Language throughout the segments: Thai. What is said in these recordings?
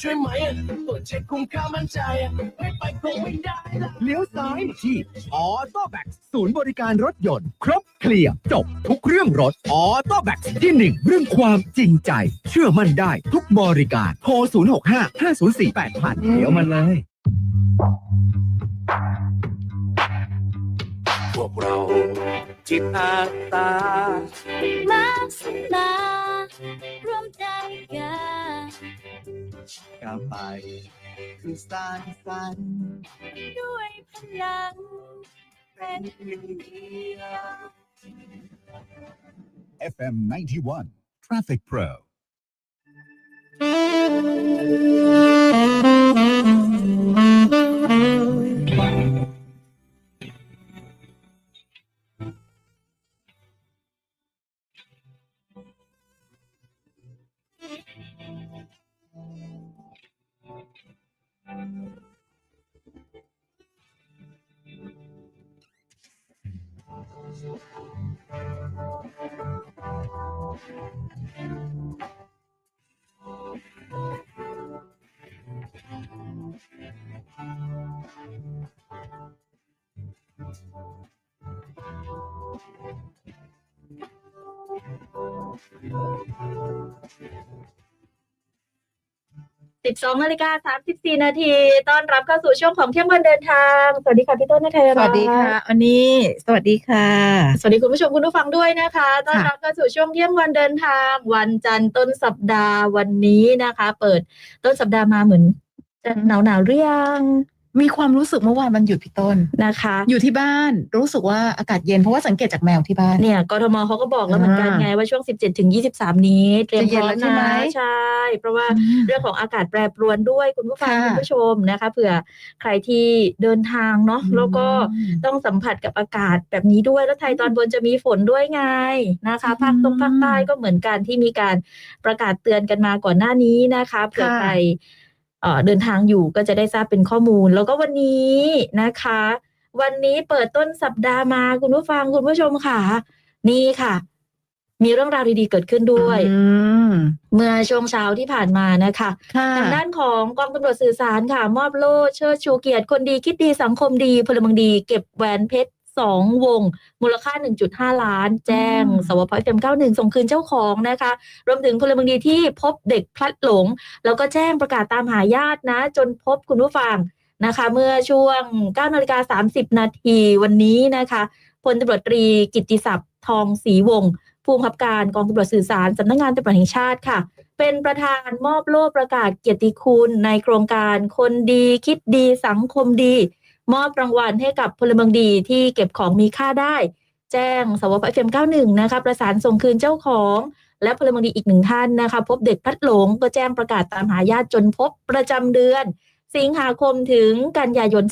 ช่วยไหมอะตรวจเช็คคุ้มค่ามั่นใจอะไม่ไปคงไม่ได้ละเลี้ยวซ้ายที่ออโต้แบ็กศูนย์บริการรถยนต์ ครบเคลียร์จบทุกเรื่องรถออโต้แบ็กที่หนึ่งเรื่องความจริงใจ เชื่อมั่นได้ทุกบริการโทร065 504 8000เดี๋ยวมันเลยพวกเราจิตอาสามาสนารวมใจกัน ก้าวไปคือสร้างสรรค์ด้วยพลังเป็นหนึ่งเดียว FM 91 Traffic Pro. Música 12นาฬิกา34 นาทีต้อนรับเข้าสู่ช่วงของเที่ยงวันเดินทาง สวัสดีค่ะพี่ต้นนัทยสวัสดีค่ะอันนี้สวัสดีค่ะ สวัสดีคุณผู้ชมคุณผู้ฟังด้วยนะคะต้อนรับเข้าสู่ช่วงเที่ยงวันเดินทาง วันจันทร์ต้นสัปดาห์วันนี้นะคะ เปิดต้นสัปดาห์มาเหมือนจะหนาวหนาวๆหรือยัง มีความรู้สึกเมื่อวานมันหยุดพี่ต้น นะคะ อยู่ที่บ้านรู้สึกว่าอากาศเย็นเพราะว่าสังเกตจากแมวที่บ้าน เนี่ยกทมเขาก็บอกแล้วเหมือนกันอ่าไงว่าช่วง 17ถึง23 นี้ เตรียมจะพเย็นร้อแล้มวใช่ไหมนะใช่ เพราะว่าเรื่องของอากาศแปรปรวนด้วยคุณผู้ฟังค่ะคุณผู้ชมนะคะเผื่อใครที่เดินทางเนาะแล้วก็ต้องสัมผัสกับอากาศแบบนี้ด้วยแล้วไทยตอนบนจะมีฝนด้วยไงนะคะภาคตรงภาคใต้ก็เหมือนกันที่มีการประกาศเตือนกันมาก่อนหน้านี้นะคะเผื่อค่ะใคร เอ่อเดินทางอยู่ก็จะได้ทราบเป็นข้อมูล แล้วก็วันนี้นะคะ วันนี้เปิดต้นสัปดาห์มาคุณผู้ฟังคุณผู้ชมค่ะ นี่ค่ะ มีเรื่องราวดีๆเกิดขึ้นด้วยอืมเมื่อช่วงเช้าที่ผ่านมานะคะค่ะทางด้านของกองตำรวจสื่อสารค่ะ มอบโล่เชิดชูเกียรติคนดีคิดดีสังคมดีพลเมืองดี เก็บแหวนเพชร สองวง มูลค่า 1.5 ล้าน แจ้งอืมสวพเฟม91ส่งคืนเจ้าของนะคะ รวมถึงพลเมืองดีที่พบเด็กพลัดหลง แล้วก็แจ้งประกาศตามหาญาตินะ จนพบคุณผู้ฟังนะคะ เมื่อช่วง9นาฬิกา30 นาทีวันนี้นะคะพลตำรวจตรีกิตติศัพท์ทองศรีวงศ์ผู้บังคับการกองตำรวจสื่อสารสำนักงานตำรวจแห่งชาติค่ะ เป็นประธานมอบโล่ประกาศเกียรติคุณในโครงการคนดีคิดดีสังคมดี มอบรางวัลให้กับพลเมืองดีที่เก็บของมีค่าได้ แจ้งสวพเฟม91นะคะประสานส่งคืนเจ้าของ และพลเมืองดีอีกหนึ่งท่านนะคะ พบเด็กพลัดหลงก็แจ้งประกาศตามหาญาติจนพบประจำเดือน สิงหาคมถึงกันยายน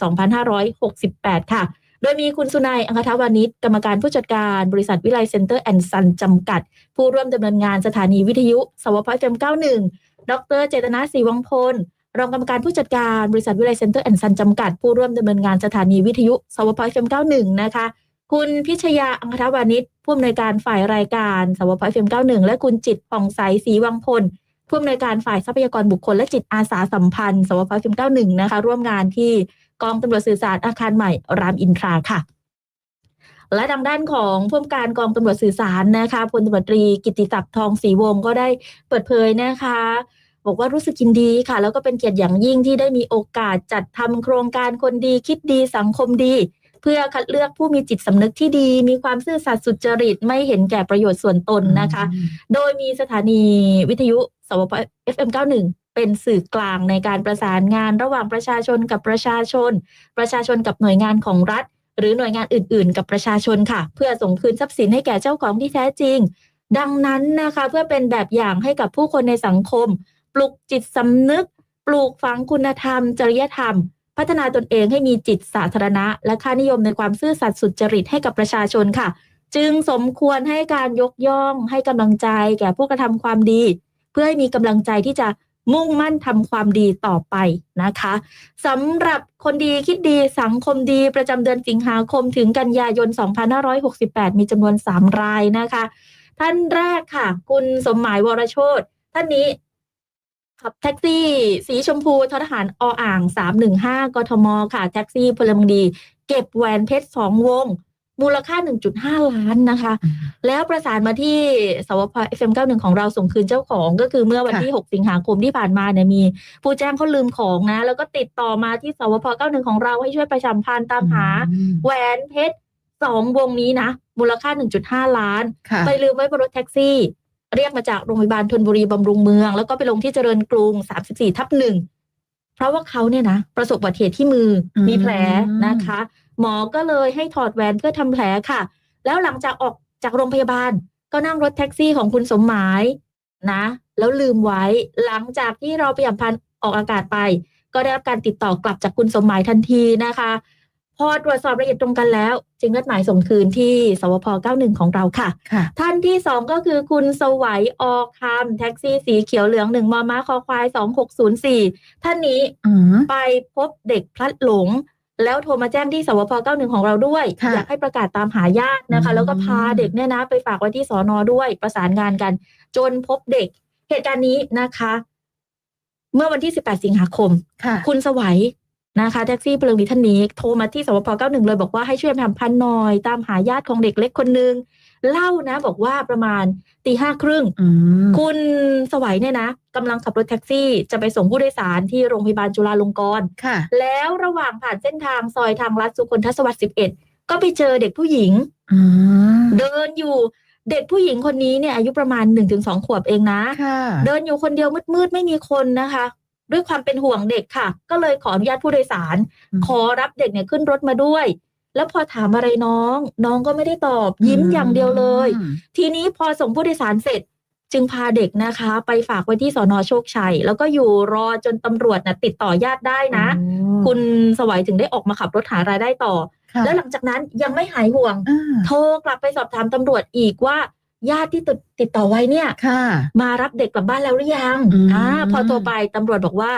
2568 ค่ะโดยมีคุณสุนัยอังคทวานิชกรรมการผู้จัดการบริษัทวิไลเซ็นเตอร์แอนด์ซันจำกัด ผู้ร่วมดำเนินงานสถานีวิทยุ สวพเฟม91ดรเจตนาศรีวังพล รองกรรมการผู้จัดการบริษัทวิไลเซ็นเตอร์แอนด์ซันจำกัด ผู้ร่วมดำเนินงานสถานีวิทยุสวพเฟม91นะคะคุณพิชยาอังคทวานิชผู้อำนวยการฝ่ายรายการสวพเฟม91และคุณจิตผ่องใสศรีวังพลผู้อำนวยการฝ่ายทรัพยากรบุคคลและจิตอาสาสัมพันธ์สวพเฟม91นะคะร่วมงานที่กองตำรวจสื่อสารอาคารใหม่รามอินทราค่ะ และทางด้านของผู้ว่าการกองตำรวจสื่อสารนะคะพลตำรวจตรีกิติศัพท์ทองศรีวงศ์ก็ได้เปิดเผยนะคะ บอกว่ารู้สึกยินดีค่ะ แล้วก็เป็นเกียรติอย่างยิ่งที่ได้มีโอกาสจัดทำโครงการคนดีคิดดีสังคมดี เพื่อคัดเลือกผู้มีจิตสำนึกที่ดี มีความซื่อสัตย์สุจริตไม่เห็นแก่ประโยชน์ส่วนตนนะคะ โดยมีสถานีวิทยุสวพ FM 91 เป็นสื่อกลางในการประสานงานระหว่างประชาชนกับประชาชน ประชาชนกับหน่วยงานของรัฐ หรือหน่วยงานอื่น ๆ กับประชาชนค่ะ เพื่อส่งคืนทรัพย์สินให้แก่เจ้าของที่แท้จริง ดังนั้นนะคะ เพื่อเป็นแบบอย่างให้กับผู้คนในสังคม ปลุกจิตสำนึก ปลูกฝังคุณธรรม จริยธรรม พัฒนาตนเองให้มีจิตสาธารณะ และค่านิยมในความซื่อสัตย์สุจริตให้กับประชาชนค่ะ จึงสมควรให้การยกย่อง ให้กำลังใจแก่ผู้กระทำความดี เพื่อให้มีกำลังใจที่จะมุ่งมั่นทำความดีต่อไปนะคะสำหรับคนดีคิดดีสังคมดีประจำเดือนสิงหาคมถึงกันยายน 2568 มีจำนวน 3 รายนะคะ ท่านแรกค่ะ คุณสมหมายวรโชตท่านนี้ ขับแท็กซี่ สีชมพูททหารออ่าง 315 กทม ค่ะ แท็กซี่พลเมืองดี เก็บแหวนเพชรสองวง มูลค่า 1.5 ล้านนะคะอืมแล้วประสานมาที่สวพ FM91 ของเราส่งคืนเจ้าของก็คือเมื่อวันที่ 6 สิงหาคมที่ผ่านมาเนี่ยมี ผู้แจ้งเขาลืมของนะ แล้วก็ติดต่อมาที่สวพ 91 ของเราให้ช่วยประชาสัมพันธ์ตามหาอืมแหวนเพชรสองวงนี้นะ มูลค่า 1.5 ล้านค่ะไปลืมไว้บนรถแท็กซี่ เรียกมาจากโรงพยาบาลธนบุรีบำรุงเมือง แล้วก็ไปลงที่เจริญกรุง 34 ทับหนึ่งเพราะว่าเขาเนี่ยนะประสบอุบัติเหตุที่มืออมมีแผลนะคะ หมอก็เลยให้ถอดแหวนเพื่อทำแผลค่ะ แล้วหลังจากออกจากโรงพยาบาล ก็นั่งรถแท็กซี่ของคุณสมหมายนะ แล้วลืมไว้หลังจากที่เราพยายามพันธ์ออกอากาศไป ก็ได้รับการติดต่อกลับจากคุณสมหมายทันทีนะคะ พอตรวจสอบละเอียดตรงกันแล้ว จึงนัดหมายส่งคืนที่สวพ 91 ของเราค่ะ ค่ะ ท่านที่สองก็คือคุณสวัยออคำแท็กซี่สีเขียวเหลืองหนึ่งมอม้าคอควายสองหกศูนย์สี่ท่านนี้อืม ไปพบเด็กพลัดหลง แล้วโทรมาแจ้งที่สวพ 91 ของเราด้วย ค่ะอยากให้ประกาศตามหาญาตินะคะ อืม แล้วก็พาเด็กเนี่ยนะไปฝากไว้ที่สอนอด้วยประสานงานกัน จนพบเด็ก เหตุการณ์นี้นะคะ เมื่อวันที่ 18 สิงหาคม ค่ะ คุณสวัย นะคะแท็กซี่พลเมืองดีท่านนี้โทรมาที่สวพ91 เลยบอกว่าให้ช่วยทำพันหน่อย ตามหาญาติของเด็กเล็กคนนึง เล่านะบอกว่าประมาณตีห้าครึ่งอืมคุณสวัยเนี่ยนะกำลังขับรถแท็กซี่จะไปส่งผู้โดยสารที่โรงพยาบาลจุฬาลงกรณ์ค่ะแล้วระหว่างผ่านเส้นทางซอยทางลัดสุคนทศวรรษ11 ก็ไปเจอเด็กผู้หญิงอืมเดินอยู่เด็กผู้หญิงคนนี้เนี่ยอายุประมาณ1-2ขวบเองนะค่ะเดินอยู่คนเดียวมืดๆ ไม่มีคนนะคะ ด้วยความเป็นห่วงเด็กค่ะ ก็เลยขออนุญาตผู้โดยสารอืมขอรับเด็กเนี่ยขึ้นรถมาด้วย แล้วพอถามอะไรน้อง น้องก็ไม่ได้ตอบยิ้มอย่างเดียวเลยอืมทีนี้พอส่งผู้โดยสารเสร็จจึงพาเด็กนะคะ ไปฝากไว้ที่สอนอโชคชัย แล้วก็อยู่รอจนตำรวจนะติดต่อญาติได้นะโอ้คุณสวัยถึงได้ออกมาขับรถหารายได้ต่อค่ะแล้วหลังจากนั้นยังไม่หายห่วงอ่าโทรกลับไปสอบถามตำรวจอีกว่า ญาติที่ติดติดต่อไว้เนี่ยค่ะมารับเด็กกลับบ้านแล้วหรือยังอืมอ่าพอโทรไปตำรวจบอกว่า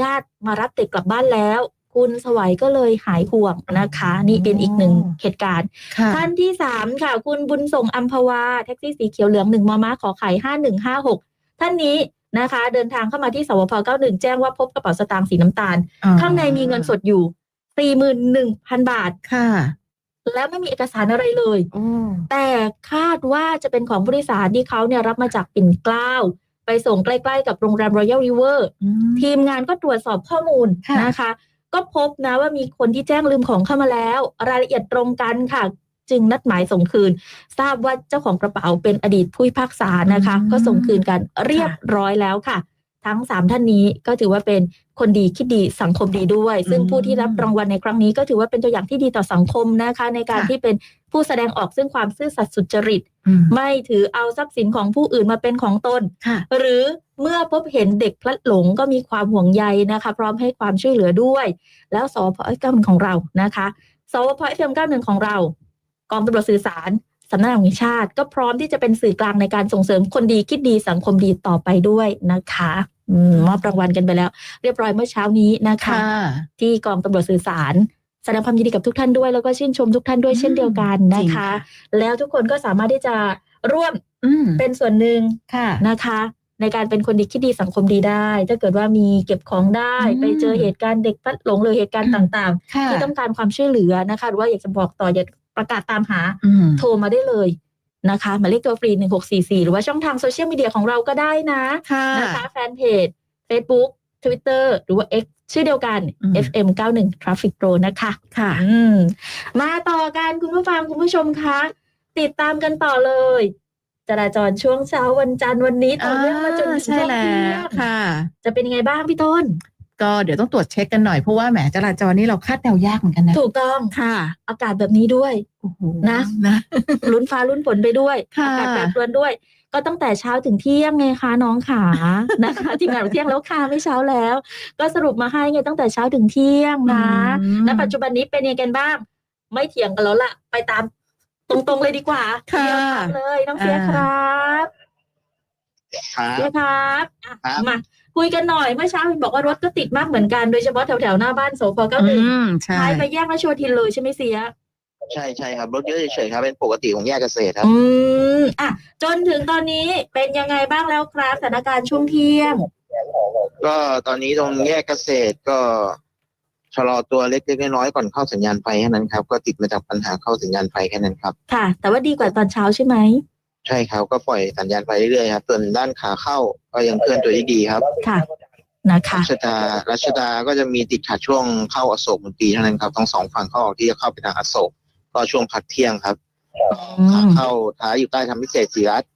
ญาติมารับเด็กกลับบ้านแล้ว คุณสวัยก็เลยหายห่วงนะคะ นี่เป็นอีกหนึ่งเหตุการณ์ค่ะท่านที่สามค่ะ คุณบุญส่งอัมพวา แท็กซี่สีเขียวเหลืองหนึ่งมอม้าขอไข่ห้าหนึ่งห้าหกท่านนี้นะคะ เดินทางเข้ามาที่สวพเก้าหนึ่งแจ้งว่าพบกระเป๋าสตางค์สีน้ำตาลอ๋อข้างในมีเงินสดอยู่สี่หมื่นหนึ่งพันบาทค่ะ แล้วไม่มีเอกสารอะไรเลยโอ้แต่คาดว่าจะเป็นของผู้โดยสารที่เขาเนี่ยรับมาจากปิ่นเกล้า ไปส่งใกล้ๆกับโรงแรม Royal River อืมทีมงานก็ตรวจสอบข้อมูลค่ะนะคะ ก็พบนะว่ามีคนที่แจ้งลืมของเข้ามาแล้ว รายละเอียดตรงกันค่ะ จึงนัดหมายส่งคืน ทราบว่าเจ้าของกระเป๋าเป็นอดีตผู้พิพากษานะคะ ก็ส่งคืนกันเรียบร้อยแล้วค่ะ ทั้งสามท่านนี้ก็ถือว่าเป็นคนดีคิดดีสังคมดีด้วย ซึ่งผู้ที่รับรางวัลในครั้งนี้ก็ถือว่าเป็นตัวอย่างที่ดีต่อสังคมนะคะ ในการค่ะที่เป็นผู้แสดงออกซึ่งความซื่อสัตย์สุจริตอืมไม่ถือเอาทรัพย์สินของผู้อื่นมาเป็นของตนค่ะหรือเมื่อพบเห็นเด็กพลัดหลงก็มีความห่วงใยนะคะ พร้อมให้ความช่วยเหลือด้วย แล้วสพเก้าหนึ่งของเรานะคะสพเอ็มเก้าหนึ่งของเรา กองตำรวจสื่อสารสำนักงานตำรวจแห่งชาติ ก็พร้อมที่จะเป็นสื่อกลางในการส่งเสริมคนดีคิดดีสังคมดีต่อไปด้วยนะคะอืมมอบรางวัลกันไปแล้ว เรียบร้อยเมื่อเช้านี้นะคะค่ะที่กองตำรวจสื่อสารแสดงความยินดีกับทุกท่านด้วย แล้วก็ชื่นชมทุกท่านด้วยอืมเช่นเดียวกันนะจริงคะค่ะแล้วทุกคนก็สามารถที่จะร่วมอืมเป็นส่วนหนึ่งค่ะนะคะ ในการเป็นคนดีคิดดีสังคมดีได้ ถ้าเกิดว่ามีเก็บของได้อืมไปเจอเหตุการณ์เด็กพลัดหลงหรือเหตุการณ์ต่างค่ะๆที่ต้องการความช่วยเหลือนะคะ หรือว่าอยากจะบอกต่ออยาก ประกาศตามหาอืมโทรมาได้เลยนะคะหมายเลขตัวฟรี 1644 หรือว่าช่องทางโซเชียลมีเดียของเราก็ได้นะค่ะนะคะแฟนเพจ Facebook Twitter หรือว่า X ชื่อเดียวกันอืม FM 91 Traffic Pro นะคะค่ะอืมมาต่อกันคุณผู้ฟังคุณผู้ชมคะติดตามกันต่อเลย จราจรช่วงเช้าวันจันทร์วันนี้ต่อเนื่องมาจนถึงใช่ช่วงแล้เที่ยวงค่ะจะเป็นยังไงบ้างพี่ต้น ก็เดี๋ยวต้องตรวจเช็คกันหน่อยเพราะว่าแหมจราจรนี่เราคาดเดายากเหมือนกันนะถูกต้องค่ะ อากาศแบบนี้ด้วยโอ้โหนะนะลุ้นฟ้าลุ้นฝนไปด้วยค่ะอากาศแปรปรวนด้วย ก็ตั้งแต่เช้าถึงเที่ยงไงคะน้องขานะคะทีมงานบอกเที่ยงแล้วค่ะไม่เช้าแล้ว ก็สรุปมาให้ไงตั้งแต่เช้าถึงเที่ยงนะอืมณปัจจุบันนี้เป็นยังไงกันบ้าง ไม่เถียงกันแล้วล่ะ ไปตามตรงๆเลยดีกว่าค่ะเดียวถามเลยน้องเฟียอ่าครับครับเฟียครับอะครับมา คุยกันหน่อยเมื่อเช้าเห็นบอกว่ารถก็ติดมากเหมือนกันโดยเฉพาะแถวๆหน้าบ้านโสพเก้าหนึ่งอืมใช่ท้ายไปแยกมาโชว์ทินเลยใช่ไหมเสียใช่ใช่ครับรถเยอะเฉยๆครับเป็นปกติของแยกเกษตรครับ อืมอะจนถึงตอนนี้เป็นยังไงบ้างแล้วครับสถานการณ์ช่วงเที่ยง ก็ตอนนี้ตรงแยกเกษตรก็ชะลอตัวเล็กๆน้อยๆก่อนเข้าสัญญาณไฟแค่นั้นครับ ก็ติดมาจากปัญหาเข้าสัญญาณไฟแค่นั้นครับ ค่ะ แต่ว่าดีกว่าตอนเช้าใช่ไหม ใช่ครับก็ปล่อยสัญญาณไฟเรื่อยๆครับส่วนด้านขาเข้าก็ยังเคลื่อนตัวได้ดีครับค่ะนะคะรัชดารัชดาก็จะมีติดขัดช่วงเข้าอโศกมนตรีเท่านั้นครับทั้งสองฝั่งเข้าออกที่จะเข้าไปทางอโศกก็ช่วงพักเที่ยงครับอืขามเข้าท้ายอยู่ใต้ทางพิเศษศรีรัตน์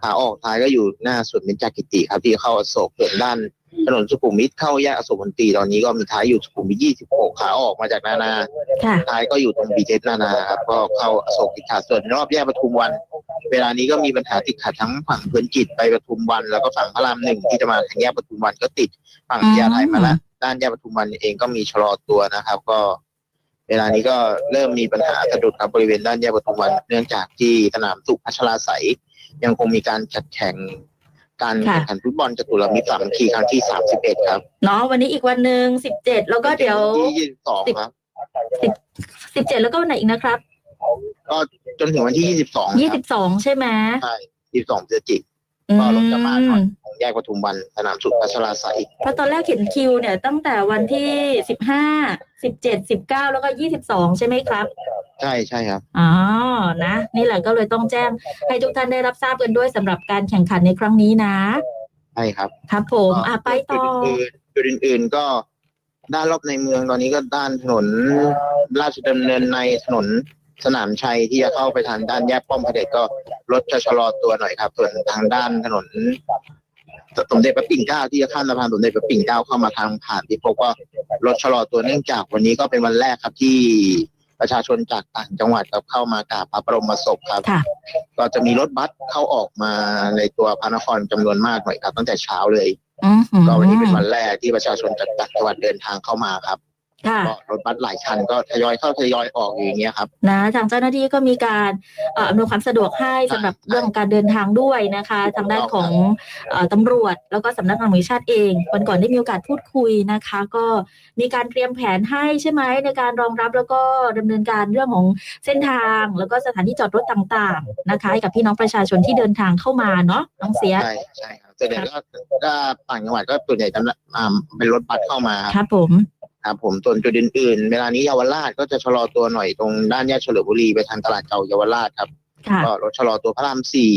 ขาออกท้ายก็อยู่หน้าสวนเบญจกิติครับที่เข้าอโศกส่วนด้าน ถนนสุขุมวิทเข้าแยกอโศกมนตรีตอนนี้ก็มีท้ายอยู่สุขุมวิท26ขาออกมาจากนานาค่ะ ท้ายก็อยู่ตรงบีเทสนานาครับก็เข้าอโศกติดขัดส่วนรอบแยกปทุมวัน เวลานี้ก็มีปัญหาติดขัดทั้งฝั่งเพลินจิตไปปทุมวัน แล้วก็ฝั่งพระรามหนึ่งที่จะมาทางแยกปทุมวันก็ติดฝั่งอืมยาไทยมาแล้วด้านแยกปทุมวันเองก็มีชะลอตัวนะครับ ก็ เวลานี้ก็เริ่มมีปัญหาสะดุดครับบริเวณด้านแยกปทุมวัน เนื่องจากที่สนามสุพัชราไสยยังคงมีการจัดแข่ง การค่ะแข่งขันฟุตบอลจตุรมิตรสามัคคีครั้งที่31ครับเนาะวันนี้อีกวันหนึ่งสิบเจ็ดแล้วก็เดี๋ยวที่22ครับสิบเจ็ดแล้วก็วันไหนอีกนะครับ ก็จนถึงวันที่22ยี่ครัสิบสองใช่ไหมใช่22พฤศจิกอื ก็ลงจากบ้านก่อนมของแยกปทุมวันสนามสุพัชราไสยเพราะตอนแรกเห็นคิวเนี่ยตั้งแต่วันที่สิบห้าสิบเจ็ดสิบเก้าแล้วก็ยี่สิบสองใช่ไหมครับ ใช่ใช่ครับอ๋อนะ นี่แหละก็เลยต้องแจ้งให้ทุกท่านได้รับทราบกันด้วยสำหรับการแข่งขันในครั้งนี้นะ ใช่ครับ ครับผมอะไปต่อจุดอื่นๆจุดอื่นๆก็ด้านรอบในเมืองตอนนี้ก็ด้านถนนราชดำเนินในถนน สนามชัยที่จะเข้าไปทางด้านแยกป้อมพระเดชก็รถจะชะลอตัวหน่อยครับ ส่วนทางด้านถนนสมเด็จพระปิ่นเกล้าที่จะข้ามสะพานสมเด็จพระปิ่นเกล้าเข้ามาทางผ่านที่พบว่ารถชะลอตัวเนื่องจากวันนี้ก็เป็นวันแรกครับที่ประชาชนจากต่างจังหวัดครับเข้ามากราบพระบรมศพครับ ค่ะ ก็จะมีรถบัสเข้าออกมาในตัวพระนครจำนวนมากหน่อยครับ ตั้งแต่เช้าเลย อืมก็วันนี้เป็นวันแรกที่ประชาชนจากต่างจังหวัดเดินทางเข้ามาครับค่ะ ก็รถบัสหลายคันก็ทยอยเข้าทยอยออกอยู่อย่างเงี้ยครับนะทางเจ้าหน้าที่ก็มีการเอ่ออำนวยความสะดวกให้สำหรับเรื่องของการเดินทางด้วยนะคะ ทางด้านของเอ่อตำรวจ แล้วก็สำนักงานตำรวจแห่งชาติเองวันก่อนได้มีโอกาสพูดคุยนะคะ ก็มีการเตรียมแผนให้ใช่ไหมในการรองรับแล้วก็ดำเนินการเรื่องของเส้นทาง แล้วก็สถานที่จอดรถต่างๆนะคะให้กับพี่น้องประชาชนที่เดินทางเข้ามาเนาะน้องเสียใช่ใช่ครับส่วนใหญ่ก็ถ้าต่างจังหวัดก็ส่วนใหญ่จะอ่าเป็นรถบัสเข้ามาครับครับผม ครับผมส่วนจุดอื่นๆ เวลานี้เยาวราชก็จะชะลอตัวหน่อยตรงด้านแยกเฉลิมบุรีไปทางตลาดเก่าเยาวราชครับค่ะก็รถชะลอตัวพระรามสี่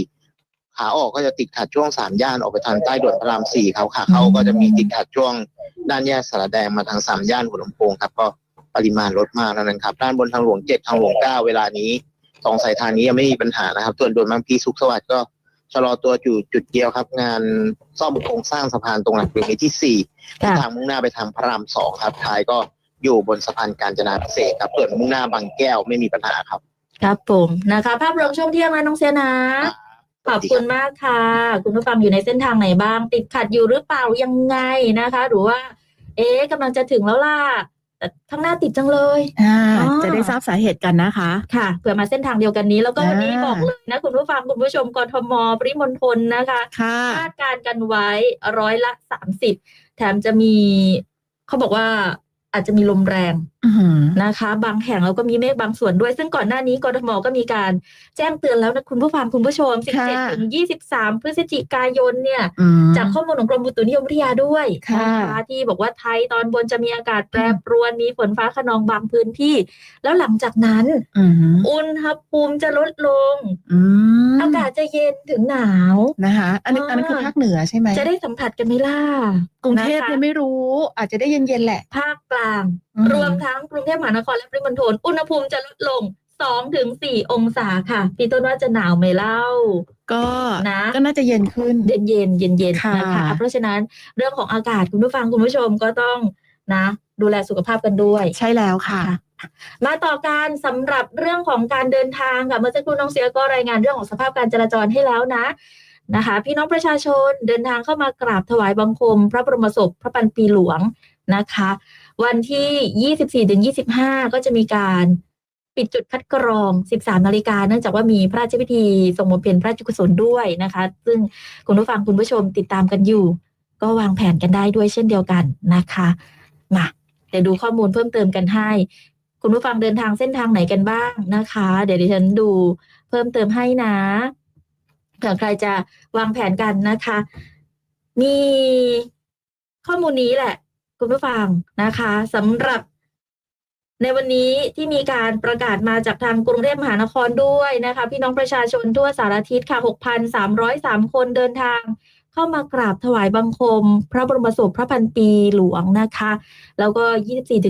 ขาออกก็จะติดขัดช่วงสามย่านออกไปทางใต้ด่วนพระรามสี่เขาขาเข้าก็จะมีติดขัดช่วงด้านแยกสารแดงมาทางสามย่านหัวลำโพงครับก็ปริมาณรถมากแล้วนะครับ ด้านบนทางหลวงเจ็ดทางหลวงเก้าเวลานี้สองสายทางนี้ยังไม่มีปัญหานะครับ ส่วนด่วนบางพลีสุขสวัสดิ์ก็ ชะลอตัวอยู่จุดเดียวครับ งานซ่อมโครงสร้างสะพานตรงหลักกิโลเมตรที่สี่ที่ค่ะทางมุ่งหน้าไปทางพระรามสองครับท้ายก็อยู่บนสะพานกาญจนาพิเศษกครับส่วนมุ่งหน้าบางแก้วไม่มีปัญหาครับ ครับผมนะคะ ภาพรวมช่วงเที่ยงนะน้องเสียนะขอบคุณมากค่ะ คุณผู้ฟังอยู่ในเส้นทางไหนบ้าง ติดขัดอยู่หรือเปล่ายังไงนะคะ หรือว่า เอ๊ะกำลังจะถึงแล้วล่ะแต่ ข้างหน้าติดจังเลยอ่าอ๋อจะได้ทราบสาเหตุกันนะคะ ค่ะเผื่อมาเส้นทางเดียวกันนี้ แล้วก็วันนี้อ่าบอกเลยนะคุณผู้ฟังคุณผู้ชมกทมปริมณฑลนะคะค่ะคาดการณ์กันไว้ร้อยละสามสิบแถมจะมีเขาบอกว่าอาจจะมีลมแรงอื้อหือ นะคะ บางแห่งแล้วก็มีเมฆบางส่วนด้วย ซึ่งก่อนหน้านี้กทมก็มีการแจ้งเตือนแล้วนะคุณผู้ฟังคุณผู้ชมค่ะ17ถึง23 พฤศจิกายนเนี่ยอืมจากข้อมูลของกรมอุตุนิยมวิทยาด้วยค่ะนะคะที่บอกว่าไทยตอนบนจะมีอากาศแปรปรวนมีฝนฟ้าขนองบางพื้นที่ แล้วหลังจากนั้นอืมอุณหภูมิจะลดลงอืมอากาศจะเย็นถึงหนาวนะคะ อันนี้อ่าอันนั้นคือภาคเหนือใช่ไหมจะได้สัมผัสกันไหมล่ะกรุงเทพนะคะยังไม่รู้ อาจจะได้เย็นๆแหละ ภาคกลางอืมรวมทั้งกรุงเทพมหานครและปริมณฑลอุณหภูมิจะลดลง2ถึง4องศาค่ะ พี่ต้นว่าจะหนาวไหมเล่า ก็นะก็น่าจะเย็นขึ้น เย็นเย็นเย็นเย็นๆค่ะนะคะเพราะฉะนั้นเรื่องของอากาศคุณผู้ฟังคุณผู้ชมก็ต้องนะ ดูแลสุขภาพกันด้วย ใช่แล้วค่ะ มาต่อการสำหรับเรื่องของการเดินทางค่ะเมื่อสักครู่น้องเสียก็รายงานเรื่องของสภาพการจราจรให้แล้วนะนะคะ พี่น้องประชาชนเดินทางเข้ามากราบถวายบังคม พระบรมศพพระปันปีหลวงนะคะ วันที่ 24 ถึง 25 ก็จะมีการปิดจุดคัดกรอง 13 นาฬิกา เนื่องจากว่ามีพระราชพิธีทรงบำเพ็ญพระราชกุศลด้วยนะคะ ซึ่งคุณผู้ฟังคุณผู้ชมติดตามกันอยู่ ก็วางแผนกันได้ด้วยเช่นเดียวกันนะคะ มาเดี๋ยวดูข้อมูลเพิ่มเติมกันให้ คุณผู้ฟังเดินทางเส้นทางไหนกันบ้างนะคะ เดี๋ยวดิฉันดูเพิ่มเติมให้นะเผื่อใครจะวางแผนกันนะคะ มีข้อมูลนี้แหละ คุณผู้ฟังนะคะสำหรับในวันนี้ที่มีการประกาศมาจากทางกรุงเทพมหานครด้วยนะคะ พี่น้องประชาชนทั่วสารทิศค่ะ 6,303 คนเดินทาง เข้ามากราบถวายบังคม พระบรมศพพระพันปีหลวงนะคะ แล้วก็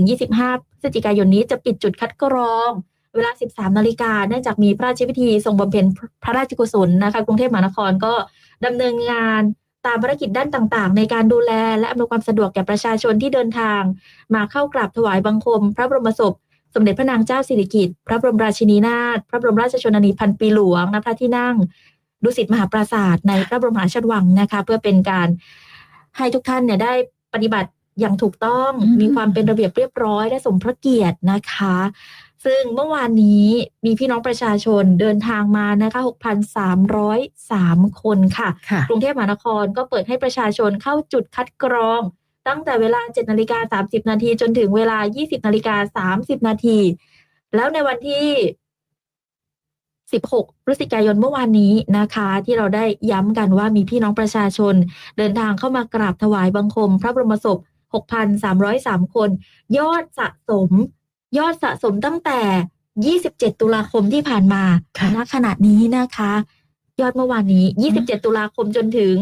24-25พฤศจิกายนนี้จะปิดจุดคัดกรอง เวลา 13 นาฬิกาเนื่องจากมีพระราชพิธีทรงบำเพ็ญพระราชกุศลนะคะ กรุงเทพมหานครก็ดำเนินงาน ตามภารกิจด้านต่างๆ ในการดูแลและอำนวยความสะดวกแก่ประชาชนที่เดินทาง มาเข้ากราบถวายบังคม พระบรมศพ สมเด็จพระนางเจ้าสิริกิติ์พระบรมราชินีนาถพระบรมราชชนนีพันปีหลวงณพระที่นั่งดุสิตมหาปราสาทในพระบรมหาราชวังนะคะเพื่อเป็นการให้ทุกท่านเนี่ยได้ปฏิบัติอย่างถูกต้องมีความเป็นระเบียบเรียบร้อยและสมพระเกียรตินะคะ ซึ่งเมื่อวานนี้มีพี่น้องประชาชนเดินทางมานะคะ 6,303 คนค่ะค่ะ กรุงเทพมหานครก็เปิดให้ประชาชนเข้าจุดคัดกรอง ตั้งแต่เวลา 7นาฬิกา30 นาทีจนถึงเวลา 20นาฬิกา30 นาที แล้วในวันที่ 16 พฤศจิกายนเมื่อวานนี้นะคะ ที่เราได้ย้ำกันว่ามีพี่น้องประชาชน เดินทางเข้ามากราบถวายบังคม พระบรมศพ 6,303 คน ยอดสะสม ยอดสะสมตั้งแต่ 27 ตุลาคมที่ผ่านมาค่ะณขณะนี้นะคะ ยอดเมื่อวานนี้ 27 ตุลาคมจนถึง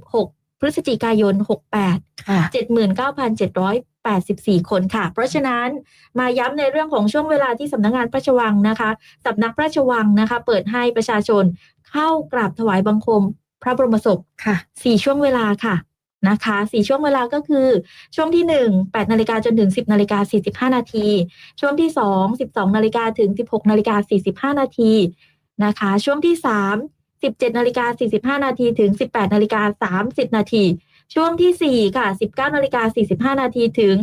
16 พฤศจิกายน 68 ค่ะ 79,784 คนค่ะ เพราะฉะนั้นมาย้ำในเรื่องของช่วงเวลาที่สำนักงานพระราชวังนะคะสำนักพระราชวังนะคะ เปิดให้ประชาชนเข้ากราบถวายบังคม พระบรมศพค่ะสี่ช่วงเวลาค่ะ นะคะสี่ช่วงเวลาก็คือ ช่วงที่หนึ่งแปดนาฬิกาจนถึงสิบนาฬิกาสี่สิบห้านาทีช่วงที่สองสิบสองนาฬิกาถึงสิบหกนาฬิกาสี่สิบห้านาทีนะคะ ช่วงที่สามสิบเจ็ดนาฬิกาสี่สิบห้านาทีถึงสิบแปดนาฬิกาสามสิบนาทีช่วงที่สี่ค่ะสิบเก้านาฬิกาสี่สิบห้านาทีถึง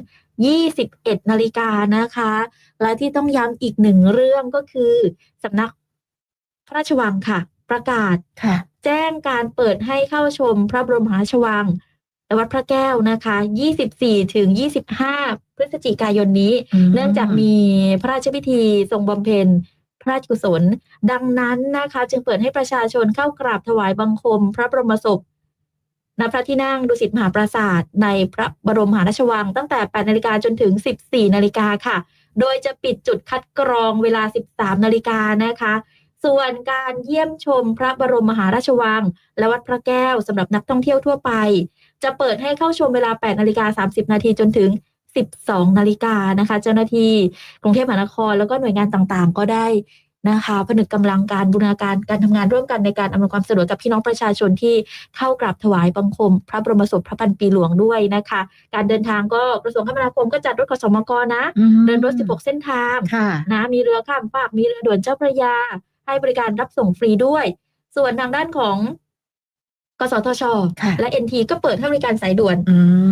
ยี่สิบเอ็ดนาฬิกานะคะ และที่ต้องย้ำอีกหนึ่งเรื่องก็คือสำนักพระราชวังค่ะ ประกาศค่ะ แจ้งการเปิดให้เข้าชมพระบรมมหาราชวัง และวัดพระแก้วนะคะ 24 ถึง 25 พฤศจิกายนนี้ เนื่องจากมีพระราชพิธีทรงบำเพ็ญพระราชกุศล ดังนั้นนะคะ จึงเปิดให้ประชาชนเข้ากราบถวายบังคม พระบรมศพณพระที่นั่งดุสิตมหาปราสาทในพระบรมมหาราชวัง ตั้งแต่ 8 นาฬิกาจนถึง 14 นาฬิกาค่ะ โดยจะปิดจุดคัดกรองเวลา 13 นาฬิกานะคะ ส่วนการเยี่ยมชมพระบรมมหาราชวัง และวัดพระแก้วสำหรับนักท่องเที่ยวทั่วไป จะเปิดให้เข้าชมเวลา 8 นาฬิกา 30 นาทีจนถึง 12 นาฬิกานะคะ เจ้าหน้าที่กรุงเทพมหานครแล้วก็หน่วยงานต่างๆ ก็ได้นะคะผนึกกำลังการบูรณาการการทำงานร่วมกันในการอำนวยความสะดวกกับพี่น้องประชาชนที่เข้ากราบถวายบังคม พระบรมศพพระพันปีหลวงด้วยนะคะ การเดินทางก็กระทรวงคมนาคมก็จัดรถขสมกนะอืมเดินรถ 16 เส้นทางค่ะนะมีเรือข้ามฟากมีเรือด่วนเจ้าพระยา ให้บริการรับส่งฟรีด้วย ส่วนทางด้านของ กสทช ค่ะและ NT ก็เปิดให้บริการสายด่วน อืม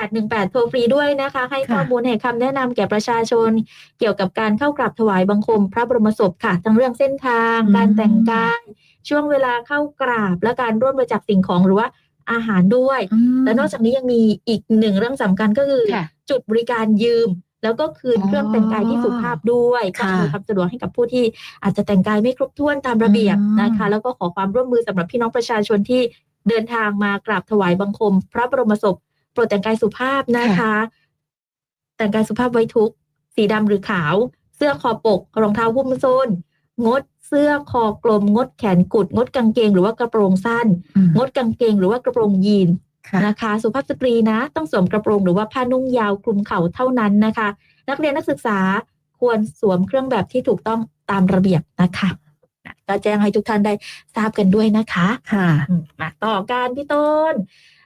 1818 โทรฟรีด้วยนะคะ ให้ค่ะ ข้อมูลให้คำแนะนำแก่ประชาชน เกี่ยวกับการเข้ากราบถวายบังคม พระบรมศพค่ะ ทั้งเรื่องเส้นทาง การแต่งกายช่วงเวลาเข้ากราบ และการร่วมบริจาคสิ่งของหรือว่าอาหารด้วยอืมและนอกจากนี้ยังมีอีกหนึ่งเรื่องสำคัญก็คือ ค่ะ จุดบริการยืม แล้วก็คืนอ๋อเครื่องแต่งกายที่สุภาพด้วยก็ค่ะอำนวยความสะดวกให้กับผู้ที่อาจจะแต่งกายไม่ครบถ้วนตามระเบียบอืมนะคะ แล้วก็ขอความร่วมมือสำหรับพี่น้องประชาชนที่เดินทางมากราบถวายบังคม พระบรมศพโปรดแต่งกายสุภาพนะคะ แต่งกายสุภาพไว้ทุกข์สีดำหรือขาว เสื้อคอปกรองเท้าหุ้มส้นงดเสื้อคอกลม งดแขนกุด งดกางเกง หรือว่ากระโปรงสั้นอืมงดกางเกง หรือว่ากระโปรงยีนค่ะ นะคะ สุภาพสตรีนะ ต้องสวมกระโปรงหรือว่าผ้านุ่งยาวคลุมเข่าเท่านั้นนะคะ นักเรียนนักศึกษาควรสวมเครื่องแบบที่ถูกต้องตามระเบียบนะคะนะก็แจ้งให้ทุกท่านได้ทราบกันด้วยนะคะ ค่ะอืมมาต่อการพี่ต้น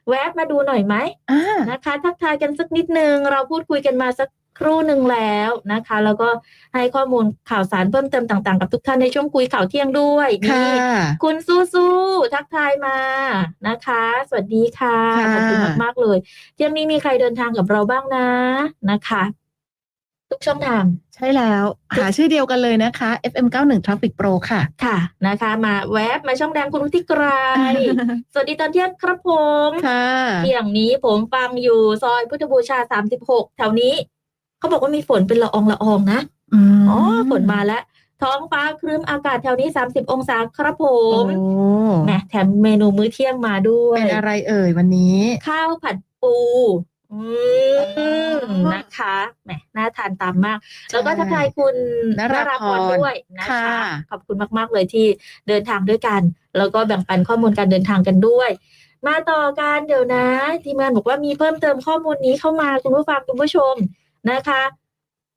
แวะมาดูหน่อยไหมอ่านะคะ ทักทายกันสักนิดนึง เราพูดคุยกันมาสัก ครู่หนึ่งแล้วนะคะ แล้วก็ให้ข้อมูลข่าวสารเพิ่มเติมต่าง ๆ กับทุกท่านในช่วงคุยข่าวเที่ยงด้วยค่ะนี่คุณสู้สู้ๆทักทายมานะคะ สวัสดีค่ะค่ะขอบคุณมากๆเลยเที่ยงนี้มีใครเดินทางกับเราบ้างนะนะคะทุกช่องทางใช่แล้ว หาชื่อเดียวกันเลยนะคะ FM 91 Traffic Pro ค่ะ ค่ะนะคะ มาแวบมาช่องแดงคุณรุธิไกรสวัสดีตอนเที่ยงครับผมค่ะเที่ยงนี้ผมฟังอยู่ซอยพุทธบูชา 36 แถวนี้ เขาบอกว่ามีฝนเป็นละอองละอองนะอืมอ๋อฝนมาแล้ว ท้องฟ้าครึ้มอากาศแถวนี้ 30 องศาครับผโอ้มแหมแถมเมนูมื้อเที่ยงมาด้วย เป็นอะไรเอ่ยวันนี้ ข้าวผัดปูอืมนะคะแหมน่าทานตามมาก แล้วก็ทักทายคุณนราพรด้วยนะคะค่ะขอบคุณมาก ๆ เลยที่เดินทางด้วยกัน แล้วก็แบ่งปันข้อมูลการเดินทางกันด้วย มาต่อกันเดี๋ยวนะ ทีมงานบอกว่ามีเพิ่มเติมข้อมูลนี้เข้ามาคุณผู้ฟังคุณผู้ชม นะคะ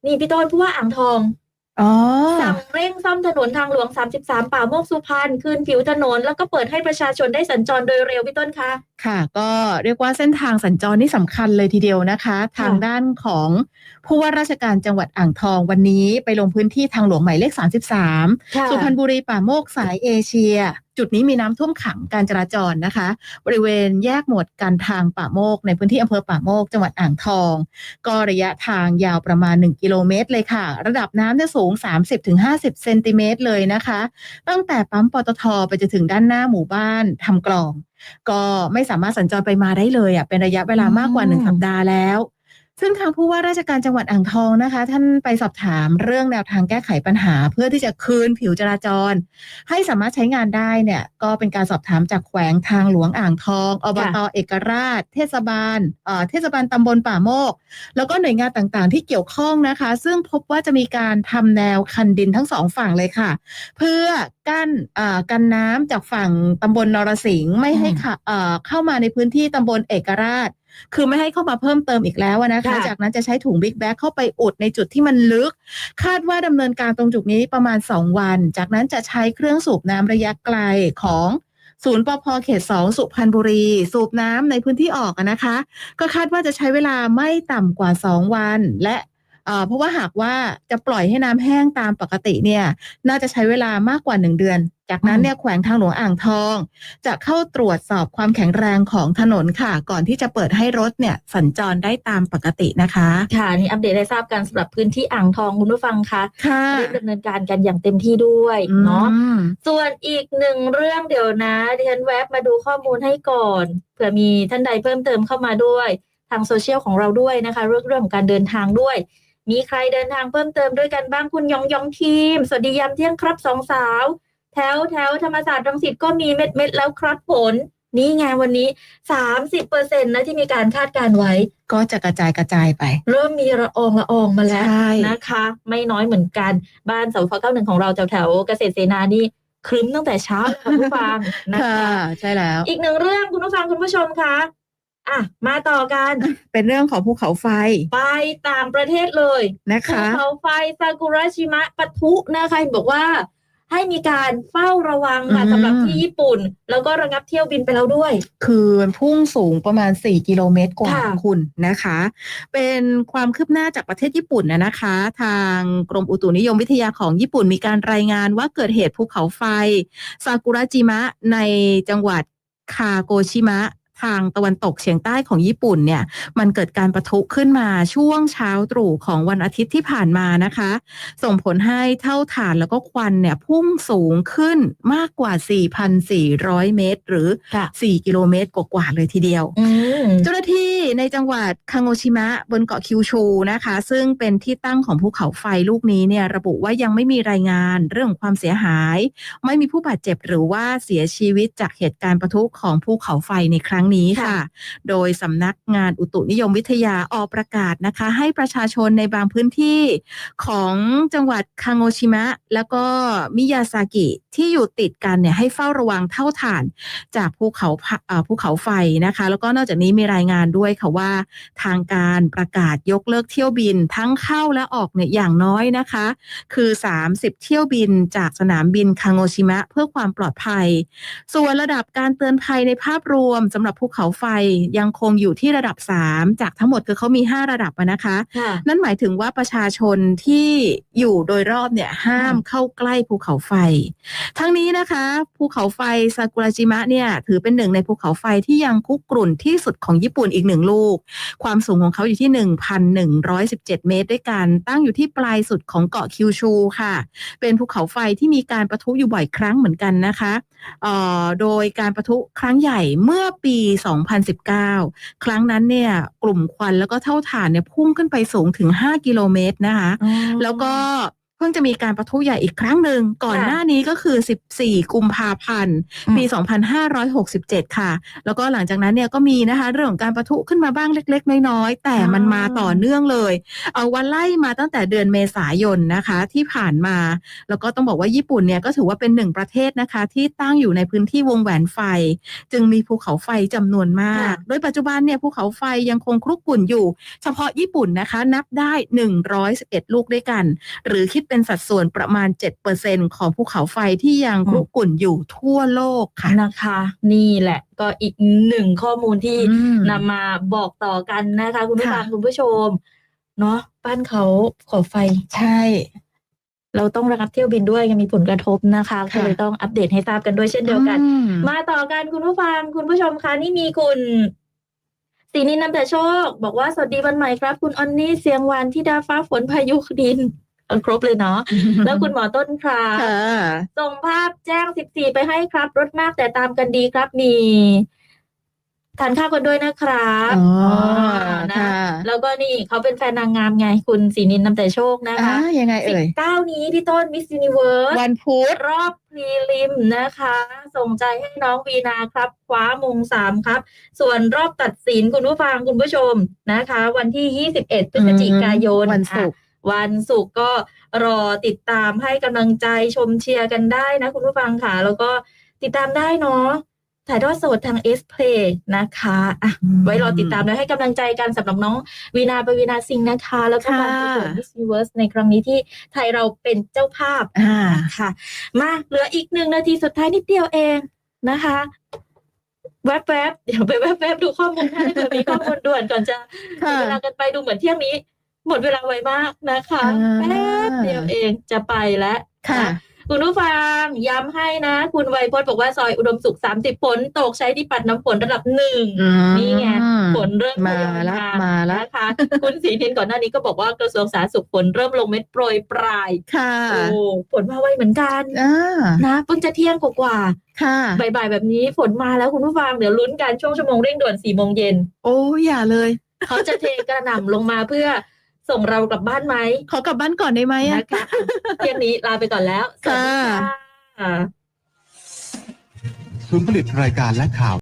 นี่พี่ต้นผู้ว่าอ่างทองอ๋อสั่งเร่งซ่อมถนนทางหลวง 33 ป่าโมกสุพรรณคืนผิวถนน แล้วก็เปิดให้ประชาชนได้สัญจรโดยเร็วพี่ต้นคะค่ะ ก็เรียกว่าเส้นทางสัญจรนี่สำคัญเลยทีเดียวนะคะ ทางด้านของผู้ว่าราชการจังหวัดอ่างทองวันนี้ไปลงพื้นที่ทางหลวงหมายเลข 33 สุพรรณบุรีป่าโมกสายเอเชียจุดนี้มีน้ำท่วมขังการจราจรนะคะ บริเวณแยกหมวดการทางป่าโมก ในพื้นที่อำเภอป่าโมก จังหวัดอ่างทอง ก็ระยะทางยาวประมาณ 1 กิโลเมตรเลยค่ะ ระดับน้ำเนี่ยสูง 30-50 เซนติเมตรเลยนะคะ ตั้งแต่ปั๊มปตทไปจนถึงด้านหน้าหมู่บ้านทำกลอง ก็ไม่สามารถสัญจรไปมาได้เลยอะเป็นระยะเวลามากกว่าหนึ่งสัปดาห์แล้ว ซึ่งทางผู้ว่าราชการจังหวัดอ่างทองนะคะ ท่านไปสอบถามเรื่องแนวทางแก้ไขปัญหา เพื่อที่จะคืนผิวจราจร ให้สามารถใช้งานได้เนี่ยก็เป็นการสอบถามจากแขวงทางหลวงอ่างทองอบตเอกราช เทศบาลเอ่อเทศบาลตำบลป่าโมก แล้วก็หน่วยงานต่างๆ ที่เกี่ยวข้องนะคะ ซึ่งพบว่าจะมีการทำแนวคันดินทั้งสองฝั่งเลยค่ะ เพื่อกั้นอ่ากันน้ำจากฝั่งตำบลนรสิงห์ไม่ให้ค่ะเอ่อเข้ามาในพื้นที่ตำบลเอกราช คือไม่ให้เข้ามาเพิ่มเติมอีกแล้วอะนะคะ ค่ะ จากนั้นจะใช้ถุงบิ๊กแบ็คเข้าไปอุดในจุดที่มันลึก คาดว่าดำเนินการตรงจุดนี้ประมาณ 2 วัน จากนั้นจะใช้เครื่องสูบน้ำระยะไกลของศูนย์ปพเขต 2 สุพรรณบุรี สูบน้ำในพื้นที่ออกอะนะคะ ก็คาดว่าจะใช้เวลาไม่ต่ำกว่า 2 วัน และ เอ่อเพราะว่าหากว่าจะปล่อยให้น้ำแห้งตามปกติเนี่ยน่าจะใช้เวลามากกว่า 1 เดือน จากนั้นเนี่ยแขวงทางหลวงอ่างทอง จะเข้าตรวจสอบความแข็งแรงของถนนค่ะ ก่อนที่จะเปิดให้รถเนี่ยสัญจรได้ตามปกตินะคะ ค่ะนี่อัปเดตให้ทราบกันสำหรับพื้นที่อ่างทองคุณผู้ฟังคะค่ะเร่งดำเนินการกันอย่างเต็มที่ด้วยเนาะอืมส่วนอีกหนึ่งเรื่องเดี๋ยวนะดิฉันแวบมาดูข้อมูลให้ก่อนเผื่อมีท่านใดเพิ่มเติมเข้ามาด้วยทางโซเชียลของเราด้วยนะคะ เรื่องเรื่องของการเดินทางด้วย มีใครเดินทางเพิ่มเติมด้วยกันบ้างคุณยองยองทีม สวัสดียามเที่ยงครับสองสาว แถวแถวธรรมศาสตร์รังสิตก็มีเม็ดเม็ดๆแล้วครับผล นี่ไงวันนี้สามสิบเปอร์เซ็นต์นะที่มีการคาดการณ์ไว้ ก็จะกระจายกระจายไป เริ่มมีละอองละอองมาแล้วใช่นะคะ ไม่น้อยเหมือนกันบ้านเสาฟ้าเก้าหนึ่งของเราแถวแถวๆเกษตรเสนานี่ครึ้มตั้งแต่เช้าเลยค่ะคุณผู้ฟังนะค่ะคะใช่แล้ว อีกหนึ่งเรื่องคุณผู้ฟังคุณผู้ชมคะ อะมาต่อกันเป็นเรื่องของภูเขาไฟ ไปต่างประเทศเลยนะภูคะเขาไฟซากุระชิมะปะทุนะคะเห็นบอกว่าให้มีการเฝ้าระวังค่ะอืมสำหรับที่ญี่ปุ่น แล้วก็ระงับเที่ยวบินไปแล้วด้วย คือมันพุ่งสูงประมาณ 4 กิโลเมตรกว่าค่ะคุณนะคะ เป็นความคืบหน้าจากประเทศญี่ปุ่นนะนะคะ ทางกรมอุตุนิยมวิทยาของญี่ปุ่นมีการรายงานว่าเกิดเหตุภูเขาไฟซากุระจิมะในจังหวัดคาโกชิมะ ทางตะวันตกเฉียงใต้ของญี่ปุ่นเนี่ยมันเกิดการประทุขึ้นมาช่วงเช้าตรู่ของวันอาทิตย์ที่ผ่านมานะคะ ส่งผลให้เท่าฐานแล้วก็ควันเนี่ยพุ่งสูงขึ้นมากกว่า 4,400 เมตร หรือค่ะ4กิโลเมตรกว่าๆเลยทีเดียวอืมเจ้าหน้าที่ในจังหวัดคางโงชิมะบนเกาะคิวชูนะคะ ซึ่งเป็นที่ตั้งของภูเขาไฟลูกนี้เนี่ยระบุว่ายังไม่มีรายงานเรื่องของความเสียหาย ไม่มีผู้บาดเจ็บหรือว่าเสียชีวิตจากเหตุการณ์ประทุของภูเขาไฟในครั้งนี้ค่ะค่ะ โดยสำนักงานอุตุนิยมวิทยาออกประกาศนะคะ ให้ประชาชนในบางพื้นที่ของจังหวัดคางโงชิมะ แล้วก็มิยาซากิที่อยู่ติดกันเนี่ยให้เฝ้าระวังเท่าฐานจากภูเขาพะเอ่อภูเขาไฟนะคะ แล้วก็นอกจากนี้มีรายงานด้วยค่ะว่า ทางการประกาศยกเลิกเที่ยวบินทั้งเข้าและออกเนี่ยอย่างน้อยนะคะ คือ 30 เที่ยวบินจากสนามบินคางโงชิมะ เพื่อความปลอดภัย ส่วนระดับการเตือนภัยในภาพรวมสำหรับภูเขาไฟยังคงอยู่ที่ระดับ 3 จากทั้งหมดคือเขามี 5 ระดับอะนะคะค่ะนั่นหมายถึงว่าประชาชนที่อยู่โดยรอบเนี่ยห้ามเข้าใกล้ภูเขาไฟ ทั้งนี้นะคะภูเขาไฟซากุระจิมะเนี่ยถือเป็นหนึ่งในภูเขาไฟที่ยังคุกรุ่นที่สุดของญี่ปุ่นอีกหนึ่งลูก ความสูงของเขาอยู่ที่ 1,117 เมตรด้วยกัน ตั้งอยู่ที่ปลายสุดของเกาะคิวชูค่ะ เป็นภูเขาไฟที่มีการประทุอยู่บ่อยครั้งเหมือนกันนะคะเอ่อโดยการประทุครั้งใหญ่เมื่อปี2019 ครั้งนั้นเนี่ยกลุ่มควันแล้วก็เท่าฐานเนี่ยพุ่งขึ้นไปสูงถึง 5 กิโลเมตรนะคะ แล้วก็ พิ่งจะมีการประทุใหญ่อีกครั้งหนึ่งก่อนค่ะหน้านี้ก็คือ 14 กุมภาพันธ์อืมปี 2567 ค่ะ แล้วก็หลังจากนั้นเนี่ยก็มีนะคะเรื่องของการประทุขึ้นมาบ้างเล็ก ๆ น้อยๆแต่มันมาต่อเนื่องเลย เอาวันไล่มาตั้งแต่เดือนเมษายนนะคะที่ผ่านมา แล้วก็ต้องบอกว่าญี่ปุ่นเนี่ยก็ถือว่าเป็นหนึ่งประเทศนะคะ ที่ตั้งอยู่ในพื้นที่วงแหวนไฟ จึงมีภูเขาไฟจำนวนมากค่ะโดยปัจจุบันเนี่ยภูเขาไฟยังคงครุกรุ่นอยู่ เฉพาะญี่ปุ่นนะคะ นับได้ 111 ลูกด้วยกัน หรือคิดเป็นสัดส่วนประมาณ 7%ของภูเขาไฟที่ยังครุกรุ่นอยู่ทั่วโลกค่ะนะคะ นี่แหละ ก็อีกหนึ่งข้อมูลที่อืมนำมาบอกต่อกันนะคะ คุณผู้ค่ะฟังคุณผู้ชม เนาะบ้านเขาขอไฟใช่ เราต้องระงับเที่ยวบินด้วยยังมีผลกระทบนะคะค่ะก็เลยต้องอัปเดตให้ทราบกันด้วยเช่นเดียวกันอืมมาต่อกันคุณผู้ฟังคุณผู้ชมคะนี่มีคุณสีนินนำแต่โชค บอกว่าสวัสดีวันใหม่ครับ คุณออนนี่เสียงหวานที่ดาฟ้าฝนพายุดินเอา ครบเลยเนาะแล้วคุณหมอต้นครับค่ะส่งภาพแจ้ง 14 ไปให้ครับรถมากแต่ตามกันดีครับมีทานข้าวกันด้วยนะครับอ๋อนะค่ะแล้วก็นี่เขาเป็นแฟนนางงามไงคุณสีนินนำแต่โชคนะอ่าคะยังไงเอ่ย19นี้พี่ต้นมิส s ินิเวิร์สวันพุธรอบพรีลิมนะคะ ส่งใจให้น้องวีนาครับ คว้ามงสามครับ ส่วนรอบตัดสินคุณผู้ฟังคุณผู้ชมนะคะ วันที่21พฤศจิกายนวันศุกร์อะ วันศุกร์ก็รอติดตามให้กำลังใจชมเชียร์กันได้นะคุณผู้ฟังค่ะ แล้วก็ติดตามได้เนาะถ่ายทอดสดทาง S Play นะคะอะไว้รอติดตามและให้กำลังใจกันสำหรับน้องวีนาปวีนาซิงห์นะคะ แล้วก็ค่ะการประกวด Miss Universe ในครั้งนี้ที่ไทยเราเป็นเจ้าภาพอ่าค่ะ มาเหลืออีกหนึ่งนาทีสุดท้ายนิดเดียวเองนะคะแวบๆเดี๋ยวไปแวบๆดูข้อมูลให้เผื่อมีข้อมูลด่วนก่อนจะหมค่ะดเวลากันไปดูเหมือนเที่ยงนี้ หมดเวลาไวมากนะคะอ่าแป๊บเดียวเองจะไปแล้วค่ะนคุณผู้ฟังย้ำให้นะ คุณไวยพจน์บอกว่าซอยอุดมสุข 30 ฝนตกใช้ที่ปัดน้ำฝนระดับหนึ่งอืมนี่ไงฝนเริ่มมาทยอยละมาละนะคะคุณศรีนินก่อนหน้านี้ก็บอกว่ากระทรวงสาธารณสุขฝนเริ่มลงเม็ดโปรยปลายค่ะโอ้ฝนมาไวเหมือนกันอ่านะเพิ่งจะเที่ยงกว่าค่ะๆบ่ายๆแบบนี้ฝนมาแล้วคุณผู้ฟังเดี๋ยวลุ้นกันช่วงชั่วโมงเร่งด่วนสี่โมงเย็นโอ้อย่าเลย เขาจะเทกระหน่ำลงมาเพื่อ ส่งเรากลับบ้านไหมขอกลับบ้านก่อนได้ไหมอะนะคะเที่ยงนี้ลาไปก่อนแล้วสวัสดีค่ะค่ะศูนย์ผลิตรายการและข่าว